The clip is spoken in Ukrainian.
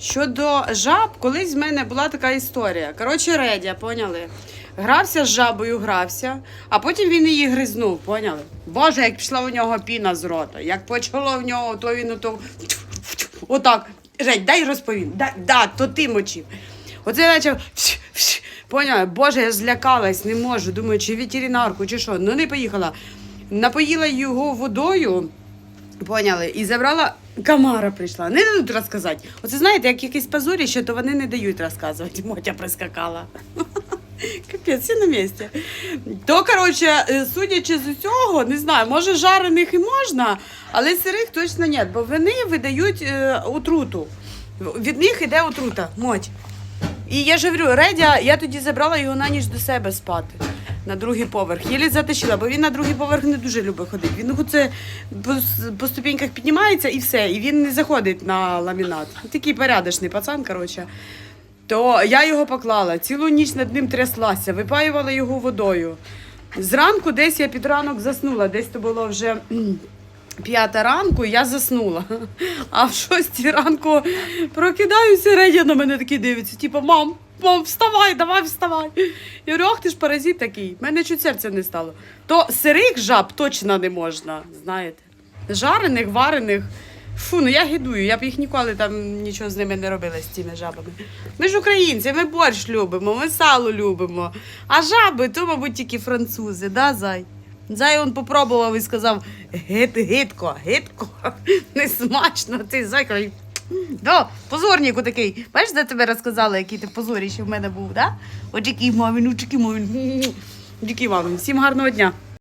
Щодо жаб, колись в мене була така історія. Коротше, Редя, поняли? Грався з жабою, грався, а потім він її гризнув, поняли? Боже, як пішла у нього піна з рота, як почало в нього, то він ото. Отак. Редь, дай розповім. Да, да, то ти мочив. Оце почав. Поняла, боже, я злякалась, не можу. Думаю, чи ветеринарку, чи що. Ну не поїхала. Напоїла його водою. Поняли? І забрала. Камара прийшла. Не дадуть розказати. Оце знаєте, як якесь позоріще, то вони не дають розказувати. Мотя прискакала. Капець, всі на місці. То, коротше, е, судячи з усього, не знаю, може жарених і можна, але сирих точно ні, бо вони видають е, отруту. Від них іде отрута. Моть. І я ж говорю, Редя, я тоді забрала його на ніч до себе спати. На другий поверх. Єлі затащила, бо він на другий поверх не дуже любить ходити. Він оце по, по ступеньках піднімається і все. І він не заходить на ламінат. Такий порядочний пацан, коротше. То я його поклала, цілу ніч над ним тряслася, випаювала його водою. Зранку десь я під ранок заснула, десь то було вже п'ята ранку, я заснула. А в шостій ранку прокидаюся, Редя на мене такий дивиться, типу, мам, мам, вставай, давай вставай. Я говорю, ах ти ж паразит такий. Мене чуть серця не стало. То сирих жаб точно не можна, знаєте. Жарених, варених. Фу, ну я гидую, я б їх ніколи там нічого з ними не робила з цими жабами. Ми ж українці, ми борщ любимо, ми сало любимо. А жаби, то, мабуть, тільки французи, да, зай? Зай он попробував і сказав: гид, гидко, гидко, не смачно, ти зайка. До позорніку такий. Бачиш, де тебе розказала, який ти позоріще в мене був, да? От який мамин, от який мамин. От який. Всім гарного дня.